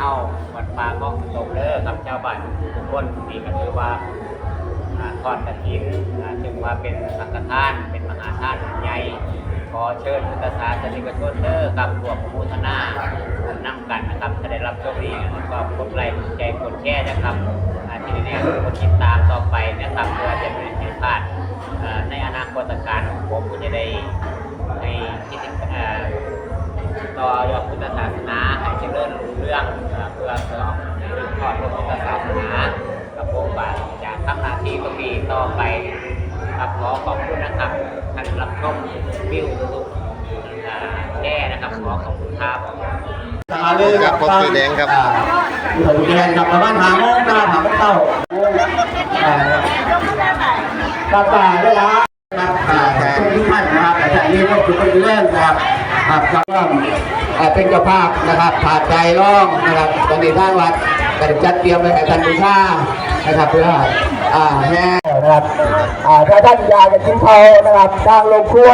เฮาวัดป่าก้องตกเด้อกับเจ้าบ้านทุกคนนี่ก็คือว่าทอดกฐินอ่าจึงว่าเป็นสังฆทานเป็นมหาทานใหญ่ขอเชิญพุทธศาสนิกชนเด้อกับรวมอนุโมุทนาบุญนำกันนะครับจะได้รับโชคดีแล้วก็กดไลค์กดแชร์กดแชร์นะครับทีนี่กดติดตามต่อไปนะครับเพื่อจะไม่ให้พลาดอ่าในอนาคตการของผมก็จะได้ให้คิดถึง อ่าต่อยอดพุทธศาสนาให้เจริญรุ่งเรื่องเอ่อเพื่อเพื่อสืบทอดพระพุทธศาสนากับผมบาจะทำหน้าที่ตรงนี้ต่อไปครับขอขอบคุณนะครับท่านรับชมวิวทุกๆอ่าแย่นะครับขอขอบคุณครับมาเลยครับพบสีแดงครับอ่ามีสีแดงครับประมาณหาโมงนะครับหาโมงเต้าอ่าปลาป่าได้แล้วครับอ่าช่วงทุกท่านนะครับแต่จากนี้ก็คือเป็นเรื่องนะ ครับครับเป็นเจ้าภาพนะครับผ่าใจร้องนะครับตอนนี้ทางวัดก็ได้จัดเตรียมไว้ให้ท่านบูชานะครับเพื่อ อ่าแห่นะครับอ่าถ้าท่านอยากจะกินเผานะครับทางโรงครัว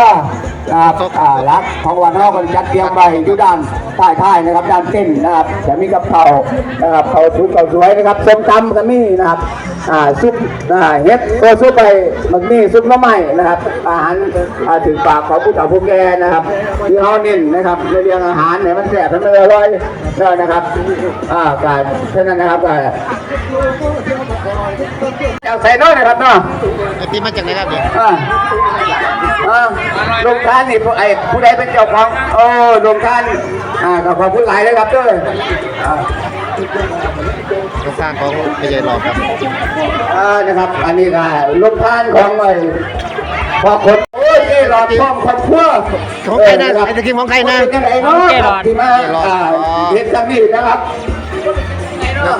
นะครับอ่ารักของวันเราก็จัดเตรียมไว้อยู่ด้านใต้ท้ายนะครับด้านเส้นนะครับจะมีกับเผานะครับเผาทุกเผาสวยนะครับส้มตำก็มีนะครับอ่าซุปอ่าเฮ็ดตัวซุปไปมันมีซุปน้ำใหม่นะครับ อาหารอ่าถึงปากของผู้เฒ่าผู้แก่นะครับที่เขาเน้นนะครับในเรื่องอาหารเนี่ยมันแซ่บมันอร่อยนะครับอ่าการเท่านั้นนะครับก็ เอาใส่น้อยนะครับเนาะไอพี่มาจากไหนครับเนี่ยอ่าอ่าลงทานนี่ผู้ไอ้ผู้ใดเป็นเจ้าของโอ้ลงทานอ่าก็ขอบคุณหลายเลยครับเด้ออ่าก็สร้างของพยายหลอกครับอ่านะครับ อันนี้ก็ลงทานของไอ้พอคนโอ้ยนี่หลอดช่องครอบครัวของใครนะเไอตะกี้ของใครนะเป็นยังไงเนาะที่มาอ่าเรียนจากนี่นะครับนะ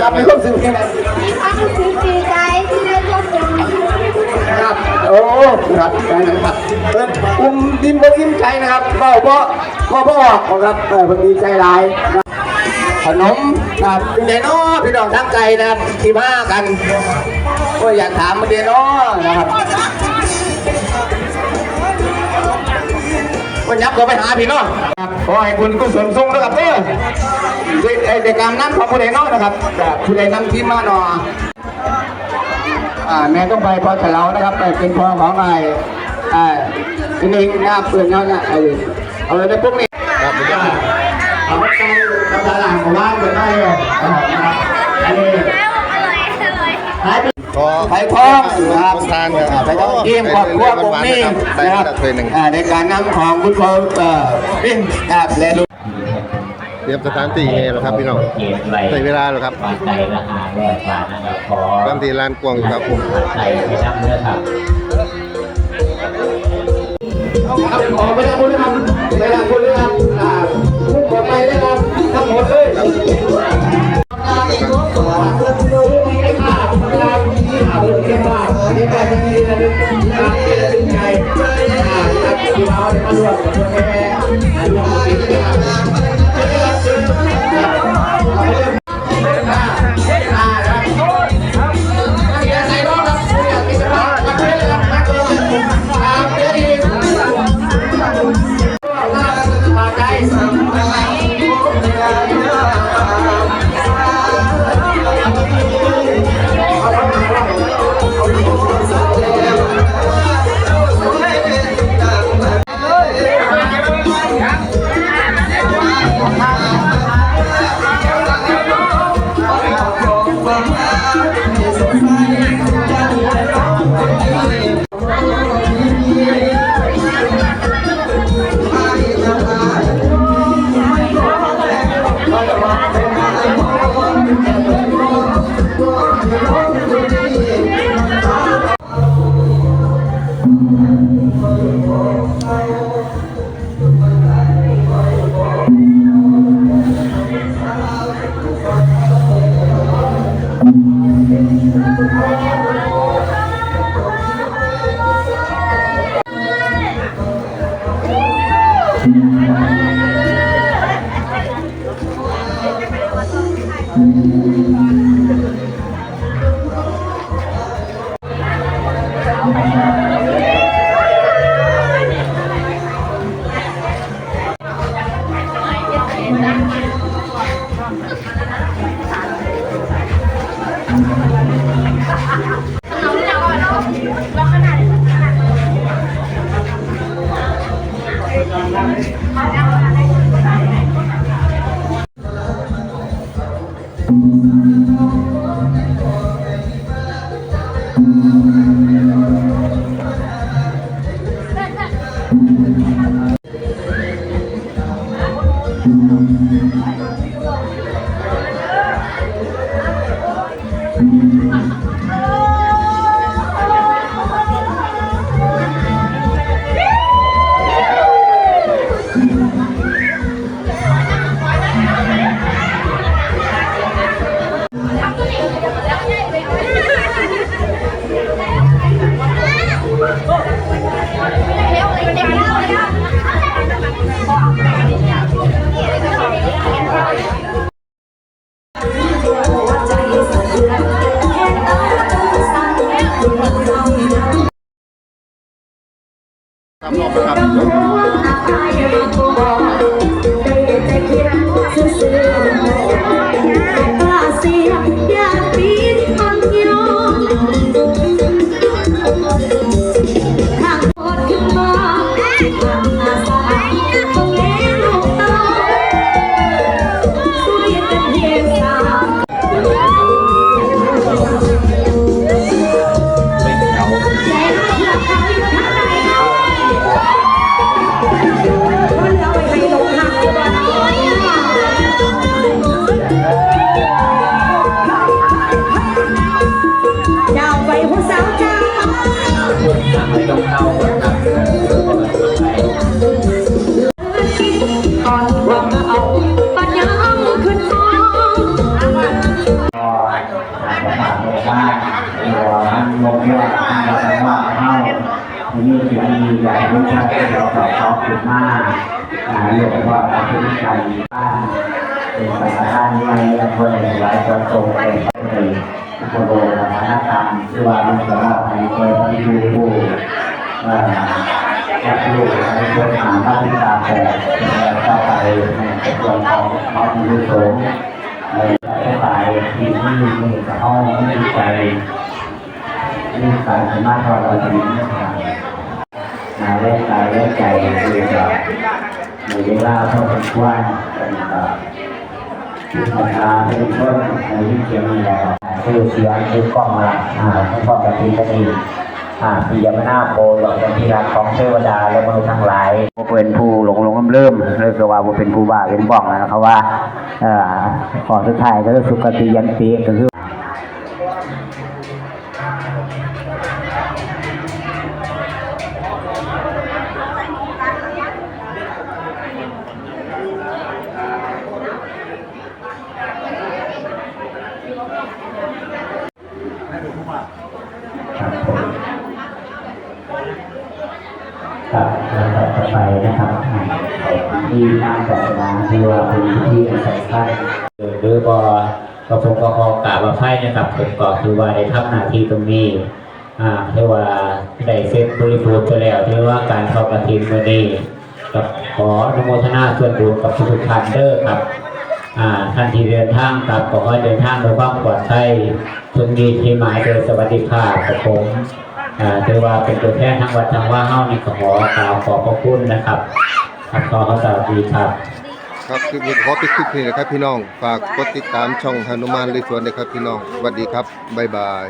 ครับมีความสุขยังไงดีใจที่ได้ร่วมบุญครับโอ้ครับนะครับเอออุ้มดิมบอิ่มใจนะครับเบ้าบ่บ่บ่อครับเออบางทีใจร้ายขนมครับเป็นไงเนาะพี่น้องทั้งใจนะครับที่มากันก็อยากถามมันเดียวเนาะนะครับวันยับก็ไปหาพี่เนาะครับ ขอให้คุณกุศลทรงนะครับเด้อด้วยไอ้ในการนั้นของผู้ใดเนาะนะครับแต่ผู้ใดนำทีมมาเนาะอ่าแม่ต้องไปพอเฉลานะครับไปเป็นพ่อของไอ้อ่าทีนี้หน้าเปลือนเนาะเนี่ยไอ้เอาเลยนะพวกนี้ครับผมอ่าเอาไปทำตลาดของบ้านกันได้เลย ไผ่ทองนะครับคนทานครับไผ่ทองทีมครอบครัวกงนี้ได้นะคมารับจากถ้วยหนึ่งอ่าในการนำของคุณพ่อเอ่อปิ้งครับและลูกเตรียมสถานที่ให้แล้วครับพี่น้องใส่เวลาแล้วครับปาใจราคาแรกบาทนะครับขอตามที่ลานกวางอยู่ครับใจไปนับเนื้อครับครับขอไปทำบุญนะครับไปทำบุญนะครับอ่าทุกคนไปนะครับทั้งหมดเลย เ Música ครับรอบนะครับ ผู้สาวจ้าคนทำให้ต้องเข้าครับก่อนว่าเอาปัญญาขึ้นฟ้องก็อาจจะฝากไว้บ้างงยอดท่าว่าเข้านี้สิ่งที่ใหญ่ที่ชาติเราสอบสอบขึ้นมาอ่าเรียกว่าการพึ่งกันบ้านเป็นสถานในอำเภอหลายจังหวัดเป็นไปในโบราณธรรมที่ว่ามันสามารถให้เกิดที่ดูผู้อ่ารับรู้ในส่วนของพระพิการแต่ต่อไปในส่วนของพระพิรุสงฆ์ในสายที่ที่มีกระห้องมีใจมีสายสามารถทำอะไรได้นาเล่นกายเล่นใจคือแบบในเวลาพอสมควรเป็นแบบธรรมดาเป็นต้นในที่เขียนมีแล้ว คือเสียงคือกล้องละอ่าทั้งความแบบนี้ก็ดีอ่าปิยมนาโพหลอกเป็นที่รักของเทวดาและมนุษย์ทั้งหลายเป็นผู้หลงหลงเริ่มเริ่มกว่าเป็นผู้บ้าเป็นบ้องนะครับว่าเอ่อขอสุดท้ายก็คือสุขติยันติก็คือ ที่ทางศาสนาที่ว่าเป็นที่สำคัญหรือบ่กระผมก็ขอกราบว่าไพ่นะครับผมก็คือว่าได้ทำหน้าที่ตรงนี้อ่าเรียกว่าได้เสร็จบริบูรณ์ไปแล้วเรียกว่าการเข้ากระถิ่นมื้อนี้กับขออนุโมทนาส่วนบุญกับทุกท่านเด้อครับอ่าท่านที่เดินทางกลับขอให้เดินทางโดยความปลอดภัยถึงมีที่หมายโดยสวัสดิภาพกับผมอ่าถือว่าเป็นตัวแทนทั้งวัดทั้งว่าเฮ้านี่ขอกล่าวขอบพระคุณนะครับ ครับขอเขาสวัสดีครับครับคือมีขอปิดคลิปนี้นะครับพี่น้อง ฝากกดติดตามช่องหนุมานเลยสวนเลยครับพี่น้องสวัสดีครับบ๊ายบาย